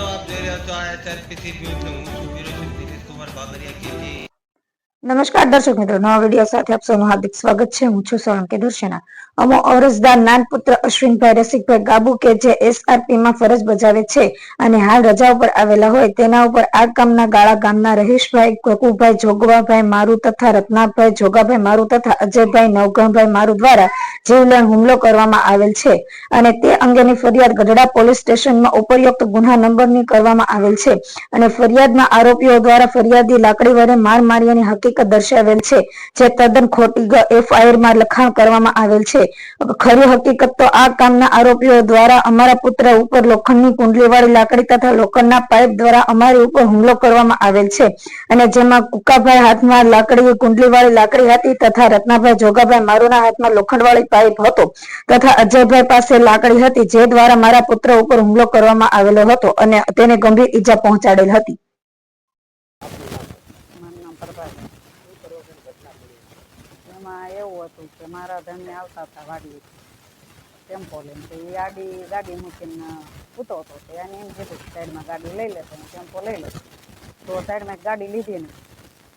જવાબ દે રહ્યો હતો આ એચઆરપીસી ન્યૂઝ હું છું વિરોધ કુમાર બાબરિયા કે નમસ્કાર દર્શક મિત્રો, નવા વીડિયો સાથે આપ સૌનું હાર્દિક સ્વાગત છે. હું છું સોલંકી દર્શના અમો અરજદાર નાનપુત્ર અશ્વિનભાઈ રસિકભાઈ ગાબુ કે જે એસઆરપી માં ફરજ બજાવે છે અને હાલ રજા ઉપર આવેલા હોય તેના ઉપર આ ગામના ગાળા ગામના રહીશભાઈ કકુભાઈ જોગવાભાઈ મારુ તથા રત્નાભાઈ, જોગાભાઈ મારુ તથા અજયભાઈ નવગણભાઈ મારુ દ્વારા જીવલેણ હુમલો કરવામાં આવેલ છે અને તે અંગેની ફરિયાદ ગઢડા પોલીસ સ્ટેશનમાં ઉપરયુક્ત ગુના નંબરની કરવામાં આવેલ છે અને ફરિયાદમાં આરોપીઓ દ્વારા ફરિયાદી લાકડી વડે માર માર્યાની હકીકત દર્શાવેલ છે, જે તદ્દન ખોટી એફઆઈઆરમાં લખાણ કરવામાં આવેલ છે. ખરી હકીકત તો આ કામના આરોપીઓ દ્વારા અમારા પુત્ર ઉપર લોખંડની કુંડલીવાળી લાકડી તથા લોખંડના પાઇપ દ્વારા અમારી ઉપર હુમલો કરવામાં આવેલ છે. અને જેમાં કુકાભાઈ હાથમાં લાકડી, કુંડલીવાળી લાકડી હતી તથા રત્નાભાઈ જોગાભાઈ મારુના હાથમાં લોખંડવાળી પાઇપ હતો તથા અજયભાઈ પાસે લાકડી હતી જે દ્વારા મારા પુત્ર ઉપર હુમલો કરવામાં આવેલો હતો અને તેને ગંભીર ઈજા પહોંચાડેલ હતી મારું નામ પ્રભાત એમાં એવું હતું કે મારા ધનને આવતા હતા વાડી ટેમ્પો લઈને તો એ ગાડી ગાડી મૂકીને ઉતો હતો. તો એને એમ કીધું કે સાઈડમાં ગાડી લઈ લે, તો ટેમ્પો લઈ લે તો સાઈડમાં એક ગાડી લીધી ને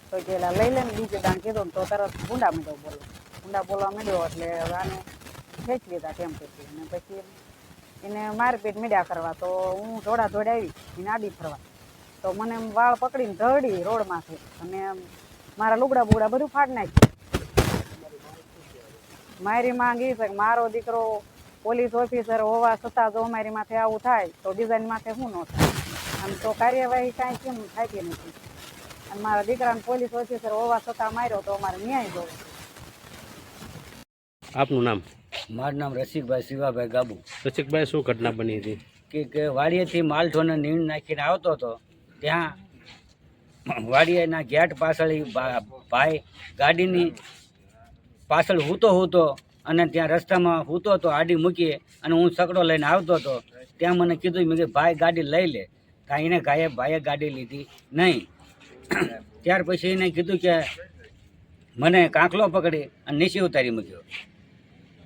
તો પેલા લઈ લે બીજે દાણ કીધું ને તો તરત ગુંડા મીડો બોલો. ગુંડા બોલવા માંડ્યો એટલે હવે આને ખેંચી લીધા ટેમ્પોથી. અને પછી એને મારપીટ મીડ્યા કરવા. તો હું જોડા જોડે આવી, એને આડી ફરવા. તો મને એમ વાળ પકડીને ધડી રોડમાંથી. અને મારા લુગડા બુગડા બધું ફાડ નાખ્યું. મારી માંગ એ છે કે મારો દીકરો પોલીસ ઓફિસર હોવા છતાં જો અમારી માથે આવું થાય તો બીજાની માથે શું ન થાય. આમ તો કાર્યવાહી કાંઈ કેમ થતી નથી. અને મારા દીકરાને પોલીસ ઓફિસર હોવા છતાં માર્યો તો અમારે ન્યાય જોવો. આપનું નામ? મારું નામ રસિકભાઈ શિવાભાઈ ગાબુ. રસિકભાઈ શું ઘટના બની હતી? કે કે વાડીએથી માલઠોને નીણ નાખીને આવતો હતો. ત્યાં વાડીએના ગેટ પાછળ ભાઈ ગાડીની પાછળ હૂતો હૂતો અને ત્યાં રસ્તામાં હૂતો હતો આડી મૂકી અને હું સકડો લઈને આવતો હતો ત્યાં મને કીધું મેં કે ભાઈ ગાડી લઈ લે. કાંઈ એને ગાયે ભાઈએ ગાડી લીધી નહીં. ત્યાર પછી એને કીધું કે મને કાંકલો પકડી અને નીચે ઉતારી મૂક્યો.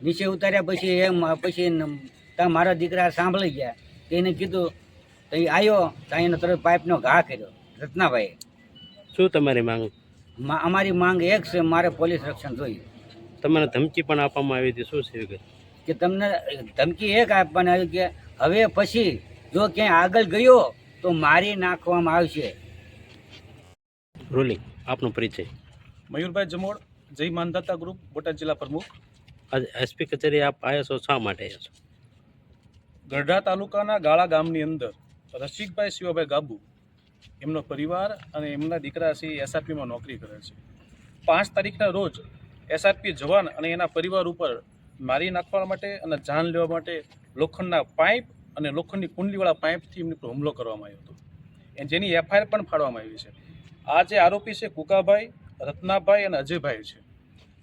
નીચે ઉતાર્યા પછી એમ પછી ત્યાં મારા દીકરા સાંભળી ગયા એને કીધું તો એ આવ્યો ત્યાં એનો તરત પાઇપનો ઘા કર્યો રત્નાભાઈએ. શું તમારી માંગ? અમારી માંગ એક છે મારે પોલીસ રક્ષણ જોઈએ. તમને ધમકી પણ આપવામાં આવી હતી. શું છે વિગત? કે તમને ધમકી એક આપવાની આવી કે હવે પછી જો ક્યાંય આગળ ગયો તો મારી નાખવામાં આવશે. રોલિંગ આપનો પરિચય. મયુરભાઈ જમોડ જય માનદાતા ગ્રુપ બોટાદ જિલ્લા પ્રમુખ. આજે એસપી કચેરી આપ આવ્યા છો શા માટે આવ્યા છો? ગઢડા તાલુકાના ગાળા ગામની અંદર રસિકભાઈ શિવાભાઈ ગાબુ એમનો પરિવાર અને એમના દીકરા છે એસઆરપીમાં નોકરી કરે છે. પાંચ તારીખના રોજ એસઆરપી જવાન અને એના પરિવાર ઉપર મારી નાખવા માટે અને જાન લેવા માટે લોખંડના પાઇપ અને લોખંડની કુંડલીવાળા પાઇપથી એમની પર હુમલો કરવામાં આવ્યો હતો. એ જેની એફઆઈઆર પણ ફાડવામાં આવી છે. આ જે આરોપી છે કુકાભાઈ, રત્નાભાઈ અને અજયભાઈ છે.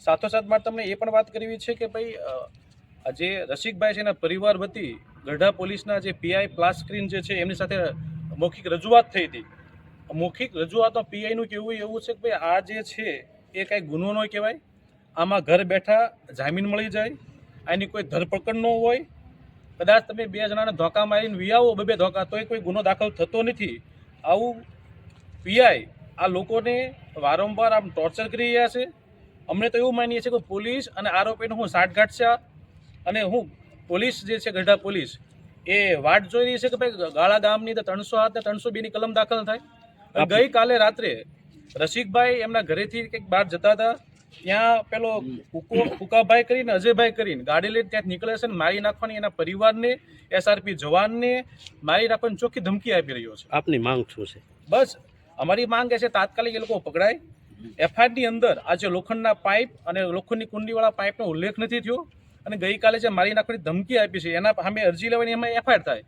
સાથોસાથ મારે તમને એ પણ વાત કરવી છે કે ભાઈ આ જે રસિકભાઈ છે એના પરિવાર વતી ગઢડા પોલીસના જે પીઆઈ પ્લાસ્ક્રીન જે છે એમની સાથે મૌખિક રજૂઆત થઈ હતી. મૌખિક રજૂઆતમાં પીઆઈનું કહેવું એવું છે કે ભાઈ, આ જે છે એ કાંઈ ગુનો ન કહેવાય આમાં ઘર બેઠા જામીન મળી જાય આની કોઈ ધરપકડ ન હોય. કદાચ તમે બે જણાને ધોકા મારીને વિયાવો બે બે ધોકા તોય કોઈ ગુનો દાખલ થતો નથી. આવું પીઆઈ આ લોકોને વારંવાર આમ ટોર્ચર કરી રહ્યા છે. અમને તો એવું માનીએ છીએ કે પોલીસ અને આરોપીનો હું સાઠગાંઠ છે અને હું પોલીસ જે છે ગઢડા પોલીસ એ વાટ જોઈ રહી છે કે ભાઈ ગાળા ગામની તો ત્રણસો આઠ ને ત્રણસો બેની કલમ દાખલ થાય. ગઈકાલે રાત્રે રસિકભાઈ એમના ઘરેથી કંઈક બહાર જતા હતા. ત્યાં પેલો કુકો કુકાભાઈ કરીને અજયભાઈ કરીને ગાડી લઈને ત્યાં નીકળે છે ને મારી નાખવાની એના પરિવારને એસઆરપી જવાનને મારી નાખવાની ચોખ્ખી ધમકી આપી રહ્યો છે. આપની માંગ શું છે? બસ અમારી માંગ એ છે તાત્કાલિક એ લોકો પકડાય. એફઆઈઆરની અંદર આ જે લોખંડના પાઇપ અને લોખંડની કુંડીવાળા પાઇપનો ઉલ્લેખ નથી થયો. અને ગઈકાલે જે મારી નાખવાની ધમકી આપી છે એના સામે અરજી લેવાની એમાં એફઆઈઆર થાય.